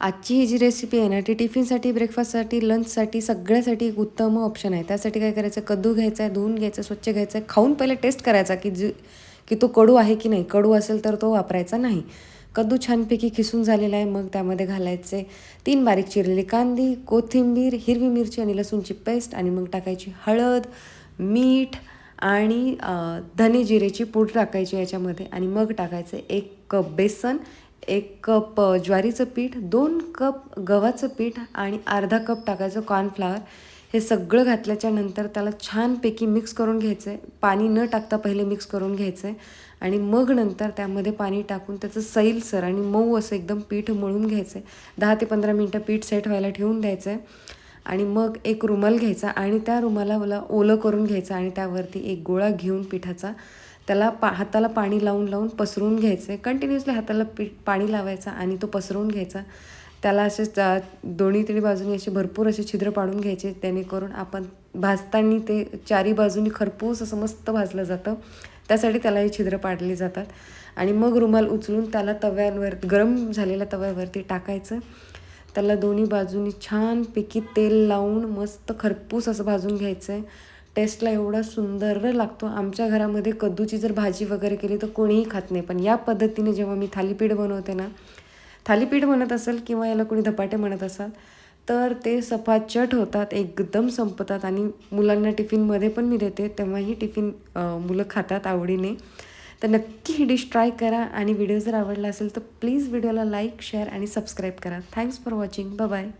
आजची ही जी रेसिपी आहे ना ती टिफिनसाठी ब्रेकफास्टसाठी लंचसाठी सगळ्यासाठी एक उत्तम ऑप्शन आहे. त्यासाठी काय करायचं? कद्दू घ्यायचा आहे धुवून घ्यायचं स्वच्छ घ्यायचं. आहे खाऊन पहिले टेस्ट करायचा की जी की तो कडू आहे की नाही? कडू असेल तर तो वापरायचा नाही. कद्दू छानपैकी खिसून झालेला आहे. मग त्यामध्ये घालायचे तीन बारीक चिरलेली कांदी कोथिंबीर हिरवी मिरची आणि लसूणची पेस्ट आणि मग टाकायची हळद मीठ आणि धने जिरेची पूड टाकायची याच्यामध्ये आणि मग टाकायचं एक कप बेसन एक कप ज्वारीचं पीठ दोन कप गव्हाचं पीठ आणि अर्धा कप टाकायचं कॉर्नफ्लावर हे सगळं घातल्याच्या नंतर त्याला छानपैकी मिक्स करून घ्यायचं आहे पाणी न टाकता पहिले मिक्स करून घ्यायचं आहे आणि मग नंतर त्यामध्ये पाणी टाकून त्याचं सैलसर आणि मऊ असं एकदम पीठ मळून घ्यायचं आहे दहा ते पंधरा मिनटं पीठ सेट व्हायला ठेवून द्यायचं आहे आणि मग एक रुमाल घ्यायचा आणि त्या रुमाला मला ओलं करून घ्यायचं आणि त्यावरती एक गोळा घेऊन पिठाचा त्याला पा हाताला पाणी लावून लावून पसरवून घ्यायचं. आहे कंटिन्युअसली हाताला पीठ पाणी लावायचं आणि तो पसरवून घ्यायचा. त्याला असे दोन्ही तिन्ही बाजूनी असे भरपूर असे छिद्र पाडून घ्यायचे जेणेकरून आपण भाजताना ते चारी बाजूनी खरपूस असं मस्त भाजलं जातं. त्यासाठी त्याला हे छिद्र पाडले जातात. आणि मग रुमाल उचलून त्याला तव्यांवर गरम झालेल्या तव्यावरती टाकायचं. त्याला दोन्ही बाजूनी छानपैकी तेल लावून मस्त खरपूस असं भाजून घ्यायचं आहे टेस्टला एवढा सुंदर लागतो. आमच्या घरामध्ये कद्दूची जर भाजी वगैरे केली तर कोणीही खात नाही. पण या पद्धतीने जेव्हा मी थालीपीठ बनवते ना थालीपीठ म्हणत असेल किंवा याला कोणी धपाटे म्हणत असाल तर ते सफाचट होतात एकदम संपतात. आणि मुलांना टिफिनमध्ये पण मी देते. तेव्हाही टिफिन मुलं खातात आवडीने. तर नक्की ही डिश ट्राय करा आणि व्हिडिओ जर आवडला असेल तर प्लीज व्हिडिओला लाईक शेअर आणि सबस्क्राईब करा. Thanks for watching. बाय